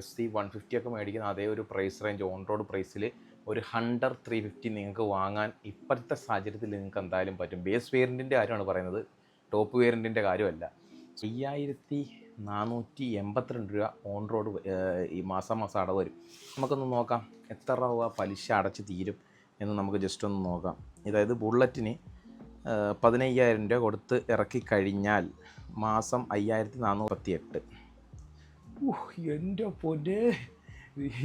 S C one fifty ഒക്കെ മേടിക്കുന്ന അതേ ഒരു പ്രൈസ് റേഞ്ച് ഓൺ റോഡ് പ്രൈസിൽ ഒരു ഹണ്ടർ ത്രീ ഫിഫ്റ്റി നിങ്ങൾക്ക് വാങ്ങാൻ ഇപ്പോഴത്തെ സാഹചര്യത്തിൽ നിങ്ങൾക്ക് എന്തായാലും പറ്റും. ബേസ് വേരിയന്റിന്റെ കാര്യമാണ് പറയുന്നത്. ടോപ്പ് വേരിയന്റിന്റെ കാര്യമല്ല. അയ്യായിരത്തി നാനൂറ്റി എൺപത്തിരണ്ട് രൂപ ഓൺ റോഡ് ഈ മാസം മാസം അടവ് വരും. നമുക്കൊന്ന് നോക്കാം എത്ര രൂപ പലിശ അടച്ച് തീരും എന്ന് നമുക്ക് ജസ്റ്റ് ഒന്ന് നോക്കാം. അതായത് ബുള്ളറ്റിന് പതിനയ്യായിരം രൂപ കൊടുത്ത് ഇറക്കി കഴിഞ്ഞാൽ മാസം അയ്യായിരത്തി നാനൂറ്റി എട്ട് എന്റെ പൊന്നെ.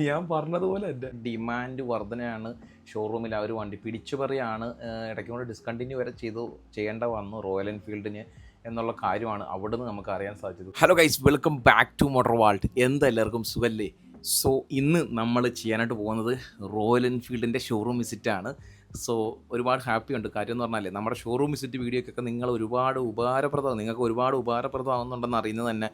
ഞാൻ പറഞ്ഞതുപോലെ എന്റെ ഡിമാൻഡ് വർധനയാണ് ഷോറൂമിൽ ആ ഒരു വണ്ടി പിടിച്ചുപറിയാണ് ഇടയ്ക്ക് കൊണ്ട് ഡിസ്കണ്ടിന്യൂ വരെ ചെയ്തു ചെയ്യേണ്ട വന്നു റോയൽ എൻഫീൽഡിന് എന്നുള്ള കാര്യമാണ് അവിടെ നിന്ന് നമുക്ക് അറിയാൻ സാധിച്ചത്. Hello guys welcome back to motor vault എന്തെല്ലാവർക്കും സുഖല്ലേ? സോ ഇന്ന് നമ്മൾ ചെയ്യാനായിട്ട് പോകുന്നത് റോയൽ എൻഫീൽഡിന്റെ ഷോറൂം വിസിറ്റാണ് സോ ഒരുപാട് ഹാപ്പി ഉണ്ട്. കാര്യം എന്ന് പറഞ്ഞാൽ നമ്മുടെ ഷോറൂം വിസിറ്റ് വീഡിയോക്കൊക്കെ നിങ്ങൾ ഒരുപാട് ഉപകാരപ്രദമാണ് നിങ്ങൾക്ക് ഒരുപാട് ഉപകാരപ്രദമാകുന്നുണ്ടെന്ന് അറിയുന്നത് തന്നെ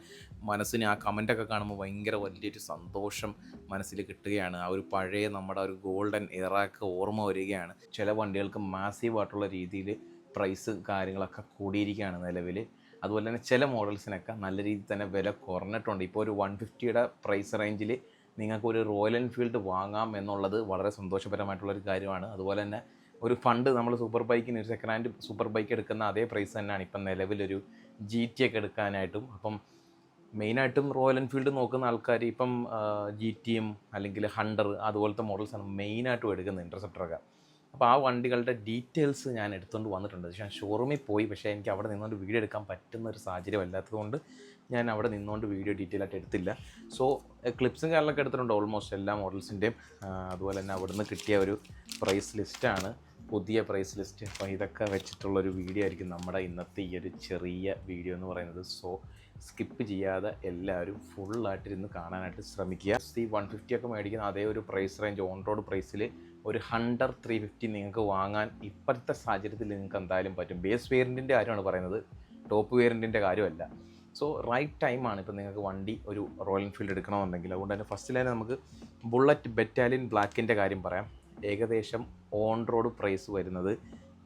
മനസ്സിന് ആ കമന്റൊക്കെ കാണുമ്പോൾ ഭയങ്കര വലിയൊരു സന്തോഷം മനസ്സിൽ കിട്ടുകയാണ്. ആ ഒരു പഴയ നമ്മുടെ ഒരു ഗോൾഡൻ ഇറാക്ക് ഓർമ്മ വരികയാണ്. ചില വണ്ടികൾക്ക് മാസീവായിട്ടുള്ള രീതിയിൽ പ്രൈസ് കാര്യങ്ങളൊക്കെ കൂടിയിരിക്കുകയാണ് നിലവിൽ അതുപോലെ തന്നെ ചില മോഡൽസിനൊക്കെ നല്ല രീതിയിൽ തന്നെ വില കുറഞ്ഞിട്ടുണ്ട്. ഇപ്പോൾ ഒരു വൺ ഫിഫ്റ്റിയുടെ പ്രൈസ് റേഞ്ചിൽ നിങ്ങൾക്ക് ഒരു റോയൽ എൻഫീൽഡ് വാങ്ങാം എന്നുള്ളത് വളരെ സന്തോഷപരമായിട്ടുള്ളൊരു കാര്യമാണ്. അതുപോലെ തന്നെ ഒരു ഫണ്ട് നമ്മൾ സൂപ്പർ ബൈക്കിന് ഒരു സെക്കൻഡ് ഹാൻഡ് സൂപ്പർ ബൈക്ക് എടുക്കുന്ന അതേ പ്രൈസ് തന്നെയാണ് ഇപ്പം നിലവിലൊരു ജി ടി ഒക്കെ എടുക്കാനായിട്ടും. അപ്പം മെയിനായിട്ടും റോയൽ എൻഫീൽഡ് നോക്കുന്ന ആൾക്കാർ ഇപ്പം ജി ടിയും അല്ലെങ്കിൽ ഹണ്ടർ അതുപോലത്തെ മോഡൽസാണ് മെയിനായിട്ടും എടുക്കുന്നത് ഇന്റർസെപ്റ്ററൊക്കെ അപ്പോൾ ആ വണ്ടികളുടെ ഡീറ്റെയിൽസ് ഞാൻ എടുത്തുകൊണ്ട് വന്നിട്ടുണ്ട്. പക്ഷേ ഞാൻ ഷോറൂമിൽ പോയി. പക്ഷേ എനിക്ക് അവിടെ നിന്നുകൊണ്ട് വീഡിയോ എടുക്കാൻ പറ്റുന്ന ഒരു സാഹചര്യം അല്ലാത്തതുകൊണ്ട് ഞാൻ അവിടെ നിന്നുകൊണ്ട് വീഡിയോ ഡീറ്റെയിൽ ആയിട്ട് എടുത്തില്ല. സോ ക്ലിപ്സും കാര്യങ്ങളൊക്കെ എടുത്തിട്ടുണ്ട്. ഓൾമോസ്റ്റ് എല്ലാ മോഡൽസിന്റെയും അതുപോലെ തന്നെ അവിടുന്ന് കിട്ടിയ ഒരു പ്രൈസ് ലിസ്റ്റാണ് പുതിയ പ്രൈസ് ലിസ്റ്റ് അപ്പോൾ ഇതൊക്കെ വെച്ചിട്ടുള്ളൊരു വീഡിയോ ആയിരിക്കും നമ്മുടെ ഇന്നത്തെ ഈ ഒരു ചെറിയ വീഡിയോ എന്ന് പറയുന്നത്. സോ സ്കിപ്പ് ചെയ്യാതെ എല്ലാവരും ഫുള്ളായിട്ടിരുന്ന് കാണാനായിട്ട് ശ്രമിക്കുക. സി വൺ ഫിഫ്റ്റി ഒക്കെ മേടിക്കുന്ന അതേ ഒരു പ്രൈസ് റേഞ്ച് ഓൺ റോഡ് പ്രൈസിൽ ഒരു ഹണ്ടർ ത്രീ ഫിഫ്റ്റി നിങ്ങൾക്ക് വാങ്ങാൻ ഇപ്പോഴത്തെ സാഹചര്യത്തിൽ നിങ്ങൾക്ക് എന്തായാലും പറ്റും. ബേസ് വേരിയന്റിന്റെ കാര്യമാണ് പറയുന്നത്. ടോപ്പ് വേരിയന്റിന്റെ കാര്യമല്ല. സോ റൈറ്റ് ടൈമാണ് ഇപ്പോൾ നിങ്ങൾക്ക് വണ്ടി ഒരു റോയൽ എൻഫീൽഡ് എടുക്കണമെന്നുണ്ടെങ്കിൽ. അതുകൊണ്ട് തന്നെ ഫസ്റ്റ് ലൈൻ നമുക്ക് ബുള്ളറ്റ് ബറ്റാലിയൻ ബ്ലാക്കിന്റെ കാര്യം പറയാം. ഏകദേശം ഓൺ റോഡ് പ്രൈസ് വരുന്നത്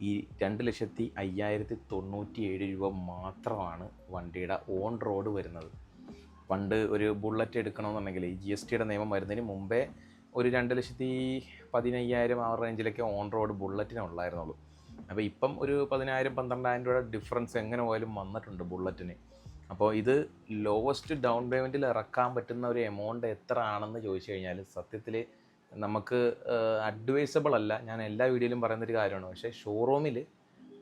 ഈ രണ്ട് ലക്ഷത്തി അയ്യായിരത്തി തൊണ്ണൂറ്റി ഏഴ് രൂപ മാത്രമാണ് വണ്ടിയുടെ ഓൺ റോഡ് വരുന്നത്. പണ്ട് ഒരു ബുള്ളറ്റ് എടുക്കണമെന്നുണ്ടെങ്കിൽ ജി എസ് ടിയുടെ നിയമം വരുന്നതിന് മുമ്പേ ഒരു രണ്ട് ലക്ഷത്തി പതിനയ്യായിരം ആ റേഞ്ചിലൊക്കെ ഓൺ റോഡ് ബുള്ളറ്റിനെ ഉള്ളായിരുന്നുള്ളൂ. അപ്പോൾ ഇപ്പം ഒരു പതിനായിരം പന്ത്രണ്ടായിരം രൂപയുടെ ഡിഫറൻസ് എങ്ങനെ പോയാലും വന്നിട്ടുണ്ട് ബുള്ളറ്റിന് അപ്പോൾ ഇത് ലോവസ്റ്റ് ഡൗൺ പേയ്മെന്റിൽ ഇറക്കാൻ പറ്റുന്ന ഒരു എമൗണ്ട് എത്ര ആണെന്ന് ചോദിച്ചു കഴിഞ്ഞാൽ സത്യത്തിൽ നമുക്ക് അഡ്വൈസബിൾ അല്ല. ഞാൻ എല്ലാ വീഡിയോയിലും പറയുന്നൊരു കാര്യമാണ്. പക്ഷേ ഷോറൂമിൽ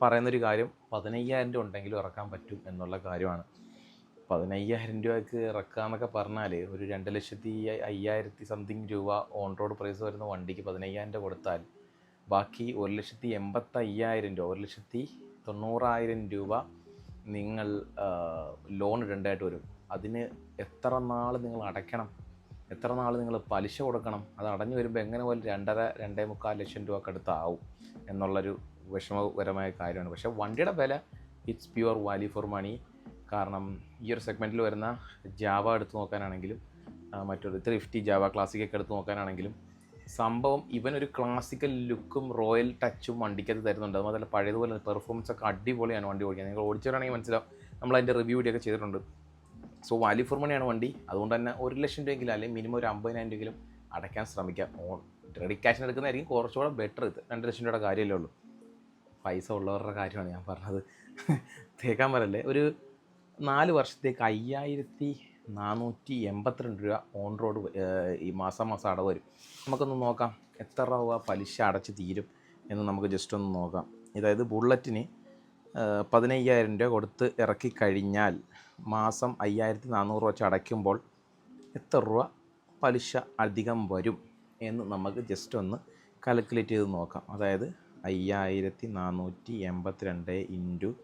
പറയുന്നൊരു കാര്യം പതിനയ്യായിരം രൂപ ഉണ്ടെങ്കിലും ഇറക്കാൻ പറ്റും എന്നുള്ള കാര്യമാണ്. പതിനയ്യായിരം രൂപയ്ക്ക് ഇറക്കാമെന്നൊക്കെ പറഞ്ഞാൽ ഒരു രണ്ട് ലക്ഷത്തി അയ്യായിരത്തി സംതിങ് രൂപ ഓൺ റോഡ് പ്രൈസ് വരുന്ന വണ്ടിക്ക് പതിനയ്യായിരം രൂപ കൊടുത്താൽ ബാക്കി ഒരു ലക്ഷത്തി എൺപത്തയ്യായിരം രൂപ ഒരു ലക്ഷത്തി തൊണ്ണൂറായിരം രൂപ നിങ്ങൾ ലോൺ ഇടേണ്ടതായിട്ട് വരും. അതിന് എത്ര നാൾ നിങ്ങൾ അടയ്ക്കണം? എത്ര നാൾ നിങ്ങൾ പലിശ കൊടുക്കണം? അത് അടഞ്ഞു വരുമ്പോൾ എങ്ങനെ പോലും രണ്ടര രണ്ടേ മുക്കാൽ ലക്ഷം രൂപ അടുത്താവും എന്നുള്ളൊരു വിഷമകരമായ കാര്യമാണ്. പക്ഷേ വണ്ടിയുടെ വില it's pure value for money കാരണം ഈ ഒരു സെഗ്മെന്റിൽ വരുന്ന ജാവ എടുത്ത് നോക്കാനാണെങ്കിലും മറ്റൊരു ത്രിഫ്റ്റി ജാവ ക്ലാസിക്കൊക്കെ എടുത്ത് നോക്കാനാണെങ്കിലും സംഭവം ഇവനൊരു ക്ലാസിക്കൽ ലുക്കും റോയൽ ടച്ചും വണ്ടിക്കത് തരുന്നുണ്ട്. അതുപോലെ പഴയതുപോലെ പെർഫോമൻസ് ഒക്കെ അടിപൊളിയാണ് വണ്ടി ഓടിക്കാൻ. നിങ്ങൾ ഓടിച്ചവരാണെങ്കിൽ മനസ്സിലാവും നമ്മൾ അതിന്റെ റിവ്യൂ വീഡിയോ ഒക്കെ ചെയ്തിട്ടുണ്ട്. സോ വാല്യൂ ഫോർ മണിയാണ് വണ്ടി. അതുകൊണ്ട് തന്നെ ഒരു ലക്ഷം രൂപയെങ്കിലും അല്ലെങ്കിൽ മിനിമം ഒരു അമ്പതിനായിരം രൂപയെങ്കിലും അടയ്ക്കാൻ ശ്രമിക്കാം. ഓൺ ക്രെഡിറ്റ് ക്യാഷിന് എടുക്കുന്നതായിരിക്കും. കുറച്ചുകൂടെ ബെറ്റർ ഇത്. രണ്ട് ലക്ഷം രൂപയുടെ കാര്യമല്ലേ ഉള്ളൂ. പൈസ ഉള്ളവരുടെ കാര്യമാണ് ഞാൻ പറഞ്ഞത്. തേക്കാൻ പറയല്ലേ? ഒരു നാല് വർഷത്തേക്ക് അയ്യായിരത്തി നാനൂറ്റി എൺപത്തിരണ്ട് രൂപ ഓൺ റോഡ് ഈ മാസം മാസം അടവ് വരും. നമുക്കൊന്ന് നോക്കാം എത്ര രൂപ പലിശ അടച്ച് തീരും എന്ന് നമുക്ക് ജസ്റ്റ് ഒന്ന് നോക്കാം. അതായത് ബുള്ളറ്റിന് പതിനയ്യായിരം രൂപ കൊടുത്ത് ഇറക്കി കഴിഞ്ഞാൽ മാസം അയ്യായിരത്തി നാനൂറ് വെച്ച് അടയ്ക്കുമ്പോൾ എത്ര രൂപ പലിശ അധികം വരും എന്ന് നമുക്ക് ജസ്റ്റ് ഒന്ന് കാൽക്കുലേറ്റ് ചെയ്ത് നോക്കാം. അതായത് അയ്യായിരത്തി നാനൂറ്റി എൺപത്തിരണ്ട് ഇന്റു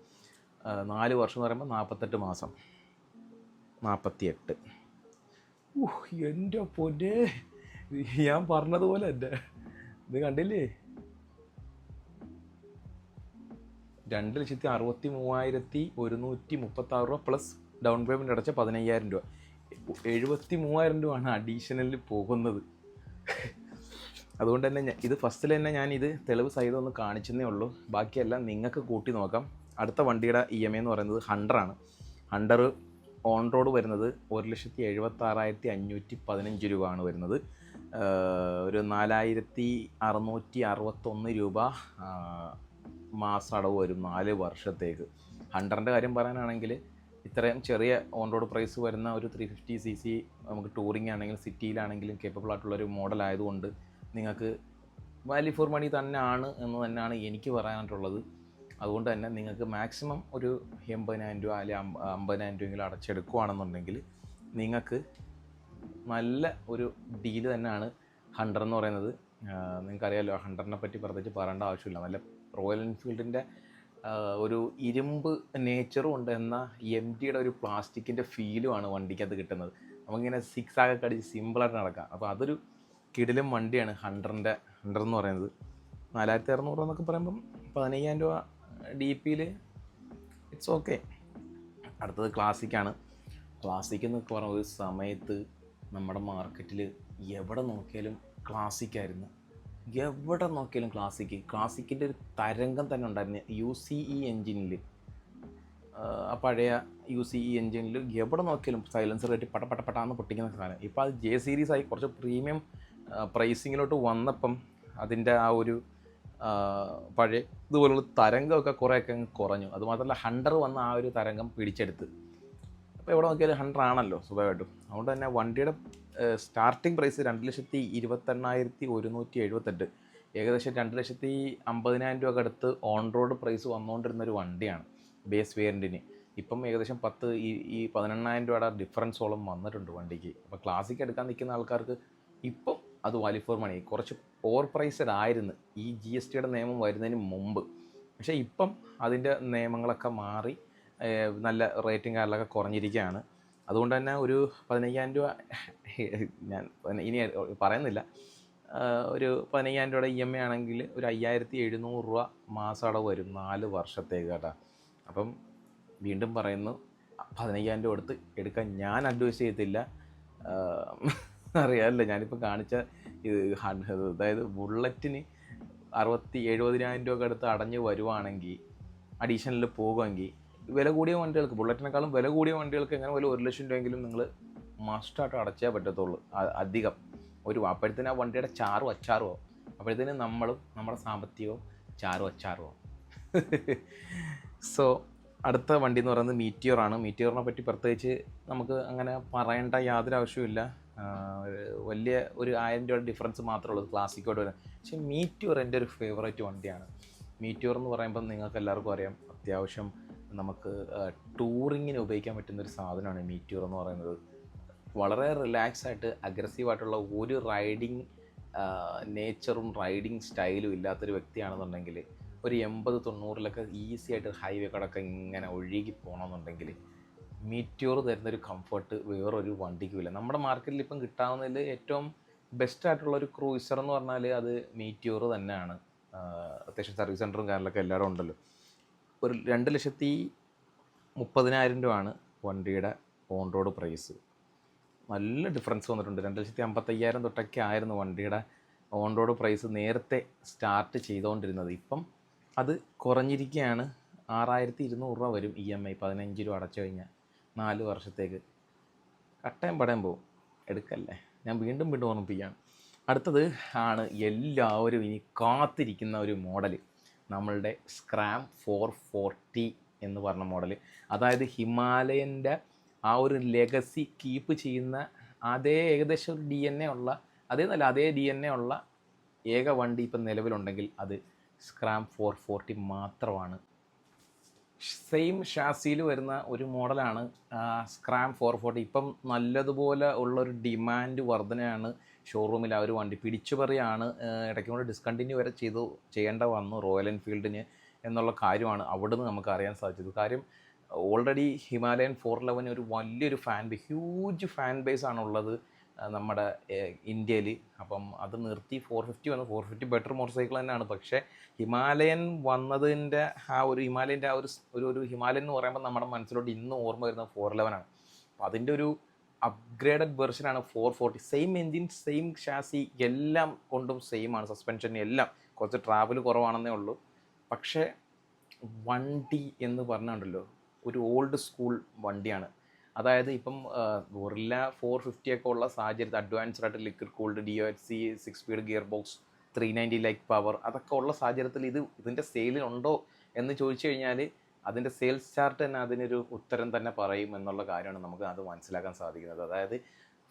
നാല് വർഷം എന്ന് പറയുമ്പോൾ നാൽപ്പത്തെട്ട് മാസം. നാൽപ്പത്തിയെട്ട് എന്റെ പൊന്നെ. ഞാൻ പറഞ്ഞതുപോലെ എന്റെ ഇത് കണ്ടില്ലേ? രണ്ട് ലക്ഷത്തി അറുപത്തി മൂവായിരത്തി ഒരുന്നൂറ്റി മുപ്പത്തി ആറ് രൂപ പ്ലസ് ഡൗൺ പേയ്മെന്റ് അടച്ച പതിനയ്യായിരം രൂപ. എഴുപത്തി മൂവായിരം രൂപയാണ് അഡീഷണലിൽ പോകുന്നത്. അതുകൊണ്ട് തന്നെ ഇത് ഫസ്റ്റിൽ തന്നെ ഞാൻ ഇത് തെളിവ് സഹിതം ഒന്ന് കാണിച്ചെന്നേ ഉള്ളൂ. ബാക്കിയെല്ലാം നിങ്ങൾക്ക് കൂട്ടി നോക്കാം. അടുത്ത വണ്ടിയുടെ ഇ എം ഐ എന്ന് പറയുന്നത് ഹണ്ടറാണ് ഹണ്ടർ ഓൺ റോഡ് വരുന്നത് ഒരു ലക്ഷത്തി എഴുപത്തി ആറായിരത്തി അഞ്ഞൂറ്റി പതിനഞ്ച് രൂപ ആണ് വരുന്നത് ഒരു നാലായിരത്തി അറുന്നൂറ്റി അറുപത്തൊന്ന് രൂപ മാസടവ് മാസം വരും നാല് വർഷത്തേക്ക്. ഹൺഡ്രഡിന്റെ കാര്യം പറയാനാണെങ്കിൽ ഇത്രയും ചെറിയ ഓൺ റോഡ് പ്രൈസ് വരുന്ന ഒരു ത്രീ ഫിഫ്റ്റി സി സി നമുക്ക് ടൂറിംഗ് ആണെങ്കിലും സിറ്റിയിലാണെങ്കിലും കേപ്പബിൾ ആയിട്ടുള്ള ഒരു മോഡൽ ആയതുകൊണ്ട് നിങ്ങൾക്ക് വാല്യൂ ഫോർ മണി തന്നെയാണ് എന്ന് തന്നെയാണ് എനിക്ക് പറയാനായിട്ടുള്ളത് അതുകൊണ്ട് തന്നെ നിങ്ങൾക്ക് മാക്സിമം ഒരു എൺപതിനായിരം രൂപ അല്ലെങ്കിൽ അമ്പ- അമ്പതിനായിരം രൂപയെങ്കിലും അടച്ചെടുക്കുകയാണെന്നുണ്ടെങ്കിൽ നിങ്ങൾക്ക് നല്ല ഒരു ഡീൽ തന്നെയാണ് ഹൺഡ്രഡ് എന്ന് പറയുന്നത്. നിങ്ങൾക്കറിയാലോ ഹണ്ടറിനെ പറ്റി പ്രത്യേകിച്ച് പറയേണ്ട ആവശ്യമില്ല. നല്ല റോയൽ എൻഫീൽഡിന്റെ ഒരു ഇരുമ്പ് നേച്ചറും ഉണ്ട് എന്ന എം ടിയുടെ ഒരു പ്ലാസ്റ്റിക്കിന്റെ ഫീലുമാണ് വണ്ടിക്കകത്ത് കിട്ടുന്നത്. നമുക്കിങ്ങനെ സിക്സ് ആകെ കടിച്ച് സിമ്പിളായിട്ട് നടക്കാം. അപ്പോൾ അതൊരു കിടിലും വണ്ടിയാണ് ഹൺഡ്രഡിന്റെ ഹൺഡ്രഡ് എന്ന് പറയുന്നത്. നാലായിരത്തി അറുന്നൂറ് എന്നൊക്കെ പറയുമ്പം പതിനയ്യായിരം രൂപ ഡി പിയിൽ ഇറ്റ്സ് ഓക്കെ അടുത്തത് ക്ലാസിക്കാണ് ക്ലാസിക് എന്നൊക്കെ പറഞ്ഞ ഒരു സമയത്ത് നമ്മുടെ മാർക്കറ്റിൽ എവിടെ നോക്കിയാലും ക്ലാസിക്കായിരുന്നു എവിടെ നോക്കിയാലും ക്ലാസിക്ക് ക്ലാസിക്കിന്റെ ഒരു തരംഗം തന്നെ ഉണ്ടായിരുന്നു. യു സി ഇ എൻജിനിൽ ആ പഴയ യു സി ഇ എൻജിനിൽ എവിടെ നോക്കിയാലും സൈലൻസർ കയറ്റി പട്ട പട്ട പട്ടാന്ന് പൊട്ടിക്കുന്ന സാധനം. ഇപ്പോൾ അത് ജെ സീരീസ് ആയി കുറച്ച് പ്രീമിയം പ്രൈസിങ്ങിലോട്ട് വന്നപ്പം അതിന്റെ ആ ഒരു പഴയ ഇതുപോലുള്ള തരംഗമൊക്കെ കുറേയൊക്കെ കുറഞ്ഞു. അതുമാത്രമല്ല ഹണ്ടർ വന്ന ആ ഒരു തരംഗം പിടിച്ചെടുത്ത്. അപ്പോൾ എവിടെ നോക്കിയാലും ഹണ്ടർ ആണല്ലോ സ്വാഭാവികമായിട്ടും. അതുകൊണ്ട് തന്നെ വണ്ടിയുടെ സ്റ്റാർട്ടിംഗ് പ്രൈസ് രണ്ട് ലക്ഷത്തി ഇരുപത്തെണ്ണായിരത്തി ഒരുന്നൂറ്റി എഴുപത്തെട്ട് ഏകദേശം രണ്ട് ലക്ഷത്തി അമ്പതിനായിരം രൂപ അടുത്ത് ഓൺ റോഡ് പ്രൈസ് വന്നുകൊണ്ടിരുന്ന ഒരു വണ്ടിയാണ് ബേസ് വേരിയന്റിന് ഇപ്പം ഏകദേശം പത്ത് ഈ ഈ പതിനെണ്ണായിരം രൂപയുടെ ഡിഫറൻസോളം വന്നിട്ടുണ്ട് വണ്ടിക്ക്. അപ്പോൾ ക്ലാസിക് എടുക്കാൻ നിൽക്കുന്ന ആൾക്കാർക്ക് ഇപ്പം അത് വാല്യൂ ഫോർ മണി കുറച്ച് ഓവർ പ്രൈസഡ് ആയിരുന്നു ഈ ജി എസ് ടിയുടെ നിയമം വരുന്നതിന് മുമ്പ്. പക്ഷേ ഇപ്പം അതിന്റെ നിയമങ്ങളൊക്കെ മാറി നല്ല റേറ്റിംഗ് കാര്യങ്ങളൊക്കെ കുറഞ്ഞിരിക്കുകയാണ്. അതുകൊണ്ട് തന്നെ ഒരു പതിനയ്യായിരം രൂപ ഞാൻ ഇനി പറയുന്നില്ല. ഒരു പതിനയ്യായിരം രൂപയുടെ ഇ എം ഐ ആണെങ്കിൽ ഒരു അയ്യായിരത്തി എഴുന്നൂറ് രൂപ മാസം അടവ് വരും നാല് വർഷത്തേക്ക് കേട്ടോ. അപ്പം വീണ്ടും പറയുന്നു പതിനയ്യായിരം രൂപ എടുത്ത് എടുക്കാൻ ഞാൻ അഡ്വൈസ് ചെയ്യത്തില്ല. ആഹ് അറിയാമല്ലോ ഞാനിപ്പോൾ കാണിച്ച ഇത് അതായത് ബുള്ളറ്റിന് അറുപത്തി എഴുപതിനായിരം രൂപ അടുത്ത് അടഞ്ഞ് വരുവാണെങ്കിൽ അഡീഷണൽ പോകുമെങ്കിൽ വില കൂടിയ വണ്ടികൾക്ക് ബുള്ളറ്റിനേക്കാളും വില കൂടിയ വണ്ടികൾക്ക് എങ്ങനെ പോലും ഒരു ലക്ഷം രൂപയെങ്കിലും നിങ്ങൾ മസ്റ്റായിട്ട് അടച്ചേ പറ്റത്തുള്ളൂ. അധികം. ഒരു അപ്പോഴത്തേന് ആ വണ്ടിയുടെ ചാറും അച്ചാറുമോ അപ്പോഴത്തേന് നമ്മളും നമ്മുടെ സാമ്പത്തികവും ചാറും അച്ചാറുമോ സോ അടുത്ത വണ്ടി എന്ന് പറയുന്നത് മീറ്റിയോറാണ് മീറ്റിയോറിനെ പറ്റി പ്രത്യേകിച്ച് നമുക്ക് അങ്ങനെ പറയേണ്ട യാതൊരു ആവശ്യമില്ല വലിയ ഒരു ആയിരം രൂപയുടെ ഡിഫറൻസ് മാത്രമേ ഉള്ളൂ. ക്ലാസിക്കോട് വരുന്നത്. പക്ഷേ മീറ്റ്യൂർ എന്റെ ഒരു ഫേവറേറ്റ് വണ്ടിയാണ്. മീറ്റ്യൂർ എന്ന് പറയുമ്പോൾ നിങ്ങൾക്ക് എല്ലാവർക്കും അറിയാം. അത്യാവശ്യം നമുക്ക് ടൂറിങ്ങിന് ഉപയോഗിക്കാൻ പറ്റുന്ന ഒരു സാധനമാണ് മീറ്റ്യൂർ എന്ന് പറയുന്നത്. വളരെ റിലാക്സ് ആയിട്ട് അഗ്രസീവ് ആയിട്ടുള്ള ഒരു റൈഡിങ് നേച്ചറും റൈഡിങ് സ്റ്റൈലും ഇല്ലാത്തൊരു വ്യക്തിയാണെന്നുണ്ടെങ്കിൽ ഒരു എൺപത് തൊണ്ണൂറിലൊക്കെ ഈസി ആയിട്ട് ഹൈവേ കടക്കെ ഇങ്ങനെ ഒഴുകി പോകണമെന്നുണ്ടെങ്കിൽ മീറ്റിയോർ തരുന്നൊരു കംഫർട്ട് വേറൊരു വണ്ടിക്കും ഇല്ല. നമ്മുടെ മാർക്കറ്റിൽ ഇപ്പം കിട്ടാവുന്നതിൽ ഏറ്റവും ബെസ്റ്റ് ആയിട്ടുള്ള ഒരു ക്രൂയിസർ എന്ന് പറഞ്ഞാൽ അത് മീറ്റ്യൂർ തന്നെയാണ്. അത്യാവശ്യം സർവീസ് സെന്ററും കാര്യങ്ങളൊക്കെ എല്ലാവരും ഉണ്ടല്ലോ. ഒരു രണ്ട് ലക്ഷത്തി മുപ്പതിനായിരം രൂപയാണ് വണ്ടിയുടെ ഓൺ റോഡ് പ്രൈസ് നല്ല ഡിഫറൻസ് വന്നിട്ടുണ്ട്. രണ്ട് ലക്ഷത്തി അമ്പത്തയ്യായിരം തൊട്ടൊക്കെ ആയിരുന്നു വണ്ടിയുടെ ഓൺ റോഡ് പ്രൈസ് നേരത്തെ സ്റ്റാർട്ട് ചെയ്തുകൊണ്ടിരുന്നത് ഇപ്പം അത് കുറഞ്ഞിരിക്കുകയാണ് ആറായിരത്തി ഇരുന്നൂറ് രൂപ വരും ഇ എം ഐ പതിനഞ്ച് രൂപ അടച്ചു കഴിഞ്ഞാൽ. നാല് വർഷത്തേക്ക് കട്ടയും പടയും പോവും. എടുക്കല്ലേ? ഞാൻ വീണ്ടും വീണ്ടും ഓർമ്മിപ്പിക്കുകയാണ്. അടുത്തത് ആണ് എല്ലാവരും ഇനി കാത്തിരിക്കുന്ന ഒരു മോഡൽ നമ്മളുടെ സ്ക്രാം ഫോർ ഫോർട്ടി എന്ന് പറഞ്ഞ മോഡൽ അതായത് ഹിമാലയന്റെ ആ ഒരു ലെഗസി കീപ്പ് ചെയ്യുന്ന അതേ ഏകദേശം ഒരു ഡി എൻ എ ഉള്ള അതേ നല്ല അതേ ഡി എൻ എ ഉള്ള ഏക വണ്ടി ഇപ്പം നിലവിലുണ്ടെങ്കിൽ അത് സ്ക്രാം ഫോർ ഫോർട്ടി മാത്രമാണ് സെയിം ഷാസിയിൽ വരുന്ന ഒരു മോഡലാണ് സ്ക്രാം ഫോർ ഫോർട്ടി ഇപ്പം നല്ലതുപോലെ ഉള്ളൊരു ഡിമാൻഡ് വർധനയാണ് ഷോറൂമിൽ ആ ഒരു വണ്ടി പിടിച്ചുപറിയാണ് ഇടയ്ക്ക് കൊണ്ട് ഡിസ്കണ്ടിന്യൂ വരെ ചെയ്തു ചെയ്യേണ്ട വന്നു റോയൽ എൻഫീൽഡിന് എന്നുള്ള കാര്യമാണ് അവിടുന്ന് നമുക്ക് അറിയാൻ സാധിച്ചത്. കാര്യം ഓൾറെഡി ഹിമാലയൻ ഫോർ ലെവന് ഒരു വലിയൊരു fan base huge fan base ആണുള്ളത്. നമ്മുടെ ഇന്ത്യയിൽ അപ്പം അത് നിർത്തി ഫോർ ഫിഫ്റ്റി വന്നു. Four fifty better motorcycle തന്നെയാണ്. പക്ഷേ ഹിമാലയൻ വന്നതിന്റെ ആ ഒരു ഹിമാലയന്റെ ആ ഒരു ഒരു ഹിമാലയൻ എന്ന് പറയുമ്പോൾ നമ്മുടെ മനസ്സിലോട്ട് ഇന്ന് ഓർമ്മ വരുന്നത് ഫോർ ലെവനാണ് അപ്പോൾ അതിന്റെ ഒരു upgraded വെർഷനാണ് four forty same engine same chassis എല്ലാം കൊണ്ടും സെയിം ആണ്. സസ്പെൻഷൻ എല്ലാം. കുറച്ച് ട്രാവൽ കുറവാണെന്നേ ഉള്ളൂ. പക്ഷേ വണ്ടി എന്ന് പറഞ്ഞുണ്ടല്ലോ. ഒരു ഓൾഡ് സ്കൂൾ വണ്ടിയാണ്. അതായത് ഇപ്പം ഗൊറില്ല ഫോർ ഫിഫ്റ്റി ഒക്കെ ഉള്ള സാഹചര്യത്തിൽ അഡ്വാൻസ്ഡ് ആയിട്ട് liquid cooled D O H C six speed gear box three ninety like power അതൊക്കെ ഉള്ള സാഹചര്യത്തിൽ ഇത് ഇതിന്റെ സെയിലുണ്ടോ എന്ന് ചോദിച്ചു കഴിഞ്ഞാൽ അതിന്റെ സെയിൽസ് ചാർട്ട് തന്നെ അതിനൊരു ഉത്തരം തന്നെ പറയും എന്നുള്ള കാര്യമാണ് നമുക്ക് അത് മനസ്സിലാക്കാൻ സാധിക്കുന്നത്. അതായത്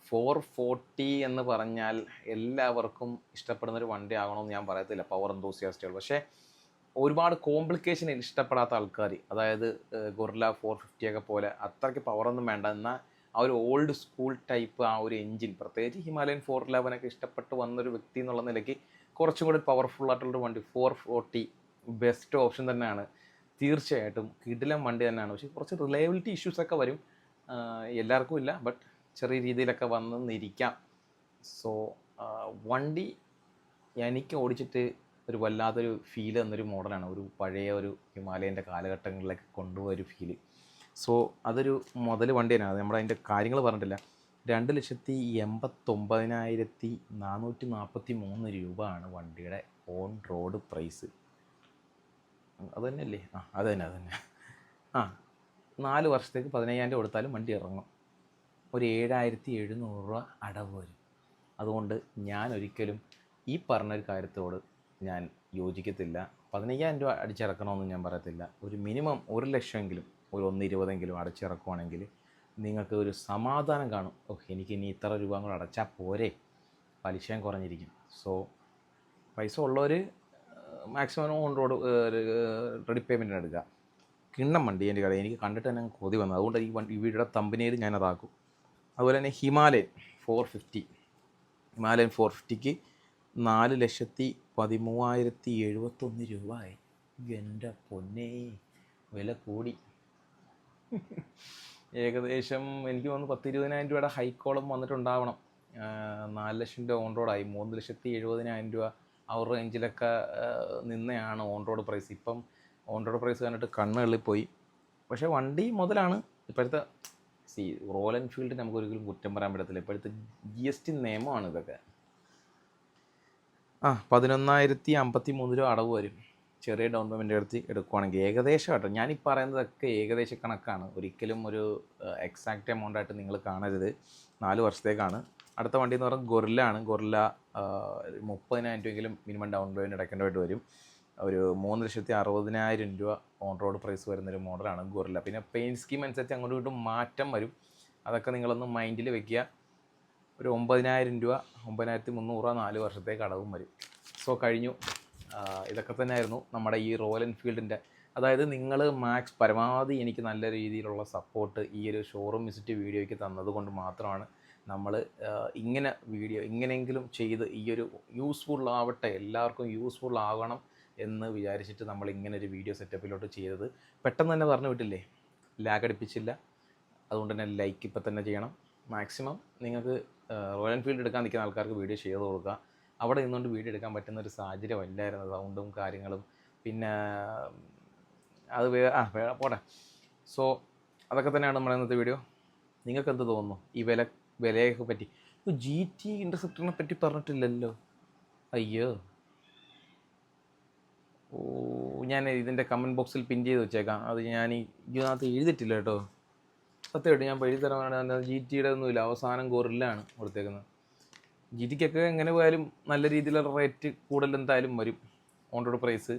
ഫോർ ഫോർട്ടി എന്ന് പറഞ്ഞാൽ എല്ലാവർക്കും ഇഷ്ടപ്പെടുന്ന ഒരു വണ്ടി ആകണമെന്ന് ഞാൻ പറയത്തില്ല. പവർ എന്തോസിയാസ്റ്റുകൾ പക്ഷേ ഒരുപാട് കോംപ്ലിക്കേഷൻ ഇഷ്ടപ്പെടാത്ത ആൾക്കാർ അതായത് ഗുർല ഫോർ ഫിഫ്റ്റി ഒക്കെ പോലെ അത്രയ്ക്ക് പവറൊന്നും വേണ്ട. എന്നാൽ ആ ഒരു ഓൾഡ് സ്കൂൾ ടൈപ്പ് ആ ഒരു എഞ്ചിൻ പ്രത്യേകിച്ച് ഹിമാലയൻ ഫോർ ഇലവനൊക്കെ ഇഷ്ടപ്പെട്ട് വന്നൊരു വ്യക്തി എന്നുള്ള നിലയ്ക്ക് കുറച്ചും കൂടി പവർഫുൾ ആയിട്ടുള്ളൊരു വണ്ടി ഫോർ ഫോർട്ടി ബെസ്റ്റ് ഓപ്ഷൻ തന്നെയാണ്. തീർച്ചയായിട്ടും കിടിലം വണ്ടി തന്നെയാണ്. പക്ഷേ കുറച്ച് റിലയബിലിറ്റി ഇഷ്യൂസൊക്കെ വരും. എല്ലാവർക്കും ഇല്ല ബട്ട് ചെറിയ രീതിയിലൊക്കെ വന്നെന്നിരിക്കാം സോ വണ്ടി എനിക്ക് ഓടിച്ചിട്ട് ഒരു വല്ലാത്തൊരു ഫീൽ തന്നൊരു മോഡലാണ് ഒരു പഴയ ഒരു ഹിമാലയന്റെ കാലഘട്ടങ്ങളിലേക്ക് കൊണ്ടുപോയ ഒരു ഫീൽ സോ അതൊരു മുതൽ വണ്ടിയാണ്. തന്നെയാണ് അത് നമ്മുടെ അതിന്റെ കാര്യങ്ങൾ പറഞ്ഞിട്ടില്ല. രണ്ട് ലക്ഷത്തി എൺപത്തൊമ്പതിനായിരത്തി നാനൂറ്റി നാൽപ്പത്തി മൂന്ന് രൂപയാണ് വണ്ടിയുടെ ഓൺ റോഡ് പ്രൈസ് അത് തന്നെയല്ലേ? ആ അത് തന്നെ അത് തന്നെ. ആ നാല് വർഷത്തേക്ക് പതിനയ്യായിരം രൂപ കൊടുത്താലും വണ്ടി ഇറങ്ങും. ഒരു ഏഴായിരത്തി എഴുന്നൂറ് രൂപ അടവ് വരും. അതുകൊണ്ട് ഞാൻ ഒരിക്കലും ഈ പറഞ്ഞൊരു കാര്യത്തോട് ഞാൻ യോജിക്കത്തില്ല. പതിനയ്യായിരം രൂപ അടിച്ചിറക്കണമെന്ന് ഞാൻ പറയത്തില്ല. ഒരു മിനിമം ഒരു ലക്ഷമെങ്കിലും ഒരു ഒന്ന് ഇരുപതെങ്കിലും അടച്ചിറക്കുവാണെങ്കിൽ നിങ്ങൾക്ക് ഒരു സമാധാനം കാണും. ഓഹ് എനിക്ക് ഇനി ഇത്ര രൂപ കൂടെ അടച്ചാൽ പോരെ. പലിശയും കുറഞ്ഞിരിക്കും. സോ പൈസ ഉള്ളവർ മാക്സിമം ഓൺ റോഡ് റെഡി പേയ്മെന്റിന് എടുക്കുക. കിണ്ണം വണ്ടി എന്റെ കടയിൽ എനിക്ക് കണ്ടിട്ട് തന്നെ കൊതി വന്നു. അതുകൊണ്ട് ഈ വണ്ടി വീടിയുടെ തമ്പനയിൽ ഞാൻ അതാക്കും. അതുപോലെ തന്നെ Himalayan four fifty Himalayan four ഫിഫ്റ്റിക്ക് നാല് ലക്ഷത്തി പതിമൂവായിരത്തി എഴുപത്തൊന്ന് രൂപയായി എന്റെ പൊന്നേ വില കൂടി. ഏകദേശം എനിക്ക് തോന്നുന്നു പത്ത് ഇരുപതിനായിരം രൂപയുടെ ഹൈക്കോളം വന്നിട്ടുണ്ടാവണം. നാല് ലക്ഷം രൂപ ഓൺ റോഡായി. മൂന്ന് ലക്ഷത്തി എഴുപതിനായിരം രൂപ ആ ഒരു റേഞ്ചിലൊക്കെ നിന്നെയാണ് ഓൺ റോഡ് പ്രൈസ്. ഇപ്പം ഓൺ റോഡ് പ്രൈസ് കണ്ടിട്ട് കണ്ണ് പോയി പക്ഷേ വണ്ടി മുതലാണ് ഇപ്പോഴത്തെ സി റോയൽ എൻഫീൽഡ് നമുക്ക് ഒരിക്കലും കുറ്റം പറയാൻ പറ്റത്തില്ല. ഇപ്പോഴത്തെ ജി എസ് ടി നിയമമാണ് ഇതൊക്കെ. ആ പതിനൊന്നായിരത്തി അമ്പത്തി മൂന്ന് രൂപ അടവ് വരും. ചെറിയ ഡൗൺ പേയ്മെന്റ് എടുത്ത് എടുക്കുവാണെങ്കിൽ ഏകദേശം കേട്ടോ. ഞാനീ പറയുന്നതൊക്കെ ഏകദേശ കണക്കാണ്. ഒരിക്കലും ഒരു എക്സാക്റ്റ് എമൗണ്ട് ആയിട്ട് നിങ്ങൾ കാണരുത്. നാല് വർഷത്തേക്കാണ്. അടുത്ത വണ്ടി എന്ന് പറഞ്ഞാൽ ഗൊറില്ല ആണ്. ഗൊറില്ല മുപ്പതിനായിരം രൂപയെങ്കിലും മിനിമം ഡൗൺ പേയ്മെന്റ് അടയ്ക്കേണ്ടതായിട്ട് വരും. ഒരു മൂന്ന് ലക്ഷത്തി അറുപതിനായിരം രൂപ ഓൺ റോഡ് പ്രൈസ് വരുന്നൊരു മോഡലാണ് ഗൊറില്ല. പിന്നെ പെയിൻ സ്കീം അനുസരിച്ച് അങ്ങോട്ടും ഇങ്ങോട്ടും മാറ്റം വരും. അതൊക്കെ നിങ്ങളൊന്ന് മൈൻഡിൽ വെക്കുക. ഒരു ഒമ്പതിനായിരം രൂപ ഒമ്പതിനായിരത്തി മുന്നൂറ് നാല് വർഷത്തേക്ക് അടവും വരും. സോ കഴിഞ്ഞു. ഇതൊക്കെ തന്നെയായിരുന്നു നമ്മുടെ ഈ റോയൽ എൻഫീൽഡിന്റെ അതായത് നിങ്ങൾ മാക്സ് പരമാവധി എനിക്ക് നല്ല രീതിയിലുള്ള സപ്പോർട്ട് ഈ ഒരു ഷോറൂം വിസിറ്റ് വീഡിയോയ്ക്ക് തന്നതുകൊണ്ട് മാത്രമാണ് നമ്മൾ ഇങ്ങനെ വീഡിയോ ഇങ്ങനെയെങ്കിലും ചെയ്ത് ഈ ഒരു യൂസ്ഫുൾ ആവട്ടെ എല്ലാവർക്കും യൂസ്ഫുൾ ആകണം എന്ന് വിചാരിച്ചിട്ട് നമ്മൾ ഇങ്ങനെ ഒരു വീഡിയോ സെറ്റപ്പിലോട്ട് ചെയ്തത്. പെട്ടെന്ന് തന്നെ പറഞ്ഞു വിട്ടില്ലേ? ലാഗ് അടിപ്പിച്ചില്ല. അതുകൊണ്ട് തന്നെ ലൈക്ക് ഇപ്പം തന്നെ ചെയ്യണം. മാക്സിമം നിങ്ങൾക്ക് റോയൽ എൻഫീൽഡ് എടുക്കാൻ നിൽക്കുന്ന ആൾക്കാർക്ക് വീഡിയോ ചെയ്ത് കൊടുക്കുക. അവിടെ നിന്നുകൊണ്ട് വീഡിയോ എടുക്കാൻ പറ്റുന്ന ഒരു സാഹചര്യം അല്ലായിരുന്നു സൗണ്ടും കാര്യങ്ങളും. പിന്നെ അത് വേ ആ പോട്ടെ. സോ അതൊക്കെ തന്നെയാണ് നമ്മുടെ ഇന്നത്തെ വീഡിയോ നിങ്ങൾക്ക് എന്ത് തോന്നുന്നു? ഈ വില വിലയൊക്കെ പറ്റി. ജി ടി ഇന്റർസെപ്റ്ററിനെ പറ്റി പറഞ്ഞിട്ടില്ലല്ലോ. അയ്യോ. ഓ ഞാൻ ഇതിന്റെ കമന്റ് ബോക്സിൽ പിൻ ചെയ്ത് വെച്ചേക്കാം. അത് ഞാൻ ഇതിനകത്ത് എഴുതിയിട്ടില്ല കേട്ടോ. സത്യമായിട്ട് ഞാൻ പഴി തരമാണ് ജി ടിയുടെ ഒന്നുമില്ല. അവസാനം ഗോറില്ലാണ് കൊടുത്തേക്കുന്നത്. ജി ടിക്കൊക്കെ എങ്ങനെ പോയാലും നല്ല രീതിയിലുള്ള റേറ്റ് കൂടുതൽ എന്തായാലും വരും. On road price